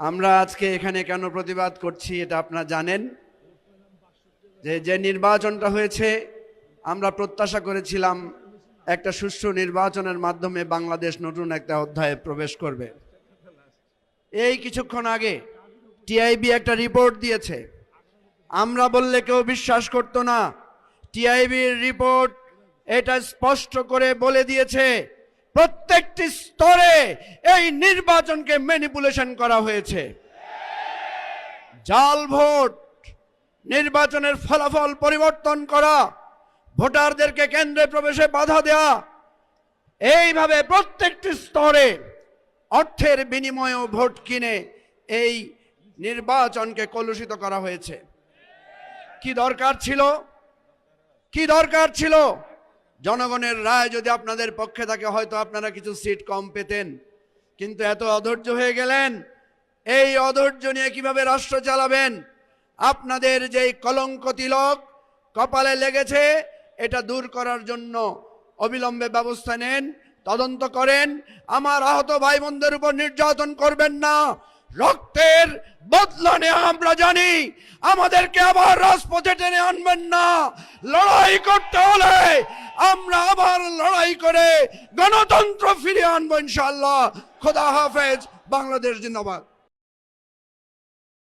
আমরা আজকে এখানে কেন প্রতিবাদ করছি এটা আপনারা জানেন। যে যে নির্বাচনটা হয়েছে, আমরা প্রত্যাশা করেছিলাম একটা সুষ্ঠু নির্বাচনের মাধ্যমে বাংলাদেশ নতুন একটা অধ্যায়ে প্রবেশ করবে। এই কিছুক্ষণ আগে টিআইবি একটা রিপোর্ট দিয়েছে। আমরা বললে কেউ বিশ্বাস করতো না। টিআইবির রিপোর্ট এটা স্পষ্ট করে বলে দিয়েছে প্রত্যেকটি স্তরে এই নির্বাচনকে ম্যানিপুলেশন করা হয়েছে। জাল ভোট, নির্বাচনের ফলাফল পরিবর্তন করা, ভোটারদেরকে কেন্দ্রে প্রবেশে বাধা দেয়া, এইভাবে প্রত্যেকটি স্তরে অর্থের বিনিময়েও ভোট কিনে এই নির্বাচনকে কলুষিত করা হয়েছে। কি দরকার ছিল? কি দরকার ছিল? জনগণের রায় যদি আপনাদের পক্ষে থাকে, হয়তো আপনারা কিছু সিট কম পেতেন। কিন্তু এত অধৈর্য হয়ে গেলেন। এই অধৈর্য নিয়ে কীভাবে রাষ্ট্র চালাবেন? আপনাদের যেই কলঙ্ক তিলক কপালে লেগেছে, এটা দূর করার জন্য অবিলম্বে ব্যবস্থা নেন, তদন্ত করেন। আমার আহত ভাই বোনদের উপর নির্যাতন করবেন না। রক্তের বদলা নেওয়া আমরা জানি, আমাদেরকে আবার রাজপথে টেনে আনবেন না। লড়াই করতে হলে আমরা আবার লড়াই করে গণতন্ত্র ফিরিয়ে আনব ইনশাল্লাহ খোদা হাফেজ বাংলাদেশ জিন্দাবাদ।